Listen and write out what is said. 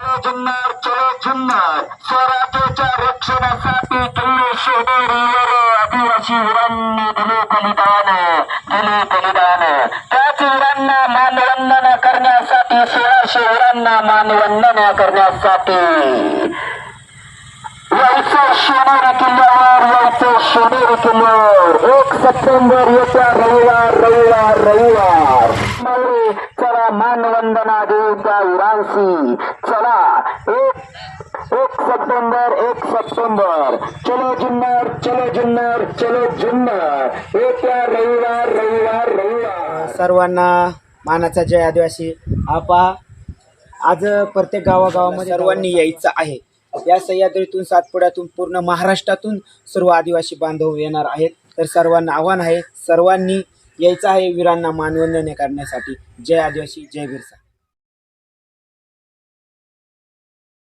जुन्नर चलो जुन्नर. स्वराज्याच्या रक्षणासाठी किल्ले शोधेरीवर आदिवासी वीरांनी दिले बलिदान दिले बलिदान. त्याच वीरांना मानवंदना करण्यासाठी सोळाशे वीरांना मानवंदना करण्यासाठी. यायचं शिवनेरी किल्ल्यावर यायचं शिवनेरी किल्ल्यावर. एक सप्टेंबर येत्या रविवार रविवार रविवार. चला मानवंदना देऊ त्या वीरांशी चला एक एक सप्टेंबर एक सप्टेंबर. चलो जुन्नर चलो जुन्नर चलो जुन्नर. येत्या रविवार रविवार रविवार. सर्वांना मानाचा जय आदिवासी. आपा आज प्रत्येक गावागावामध्ये सर्वांनी यायचं आहे. या सह्याद्रीतून सातपुड्यातून पूर्ण महाराष्ट्रातून सर्व आदिवासी बांधव येणार आहेत. तर सर्वांना आव्हान आहे सर्वांनी यायचं आहे वीरांना मानवंदने करण्यासाठी. जय आदिवासी जय बिरसा.